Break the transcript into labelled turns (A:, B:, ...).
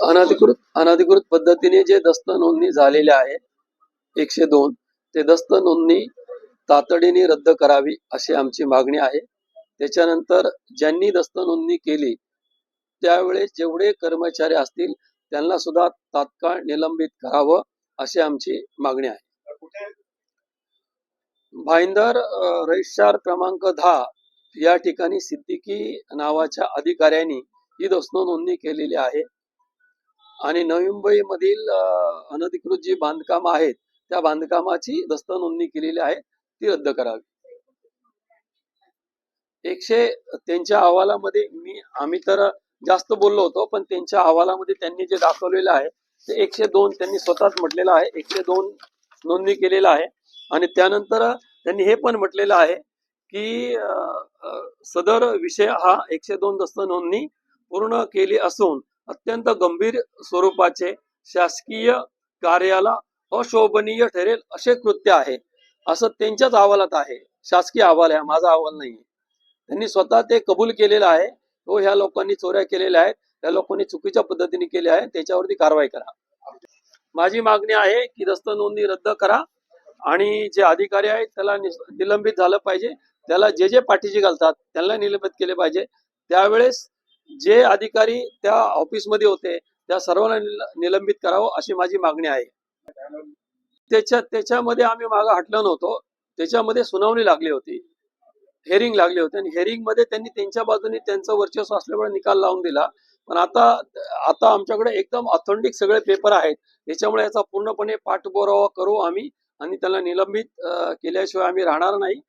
A: अनाधिकृत अनाधिकृत पद्धतीने जे दस्त नोंदणी झालेले आहे एकशे दोन ते दस्त नोंदणी तातडीने रद्द करावी अशी आमची मागणी आहे. त्याच्यानंतर ज्यांनी दस्त नोंदणी केली त्यावेळेस जेवढे कर्मचारी असतील त्यांना सुद्धा तात्काळ निलंबित करावं अशी आमची मागणी आहे. भाईंदर रजिस्ट्रार क्रमांक दहा या ठिकाणी सिद्दीकी नावाच्या अधिकाऱ्यांनी ही दस्त नोंदणी केलेली आहे. आणि नवी मुंबईमधील अनधिकृत जी बांधकाम आहेत त्या बांधकामाची दस्त नोंदणी केलेली आहे ती रद्द करावी. एकशे त्यांच्या अहवालामध्ये मी आम्ही तर जास्त बोललो होतो पण त्यांच्या अहवालामध्ये त्यांनी जे दाखवलेलं आहे ते एकशे दोन त्यांनी स्वतःच म्हटलेलं आहे एकशे दोन नोंदणी केलेलं आहे. आणि त्यानंतर त्यांनी हे पण म्हटलेलं आहे की सदर विषय हा एकशे दोन दस्त नोंदणी पूर्ण केली असून अत्यंत गंभीर स्वरूपाचे शासकीय कार्याला अशोभनीय ठरेल असे कृत्य आहे. असं त्यांच्याच अहवालात आहे. शासकीय अहवाल आहे. माझा अहवाल नाही त्यांनी स्वतः ते कबूल केलेलं आहे. तो ह्या लोकांनी चोऱ्या केलेल्या आहेत. त्या लोकांनी चुकीच्या पद्धतीने केल्या आहे त्याच्यावरती कारवाई करा. माझी मागणी आहे की दस्त नोंदणी रद्द करा आणि जे अधिकारी आहेत त्याला निलंबित झालं पाहिजे. त्याला जे जे पाठीशी घालतात त्यांना निलंबित केले पाहिजे. त्यावेळेस जे अधिकारी त्या ऑफिसमध्ये होते त्या सर्वांना निलंबित करावं अशी माझी मागणी आहे. त्याच्या त्याच्यामध्ये आम्ही मागं हटलो नव्हतो. त्याच्यामध्ये सुनावणी लागली होती. हेरिंग लागली होती. आणि हेरिंगमध्ये त्यांनी त्यांच्या बाजूने त्यांचं वर्चस्व असल्यामुळे निकाल लावून दिला. पण आता आता आमच्याकडे एकदम ऑथेंटिक सगळे पेपर आहेत. त्याच्यामुळे याचा पूर्णपणे पाठपुरावा करू आम्ही आणि त्याला निलंबित केल्याशिवाय आम्ही राहणार नाही.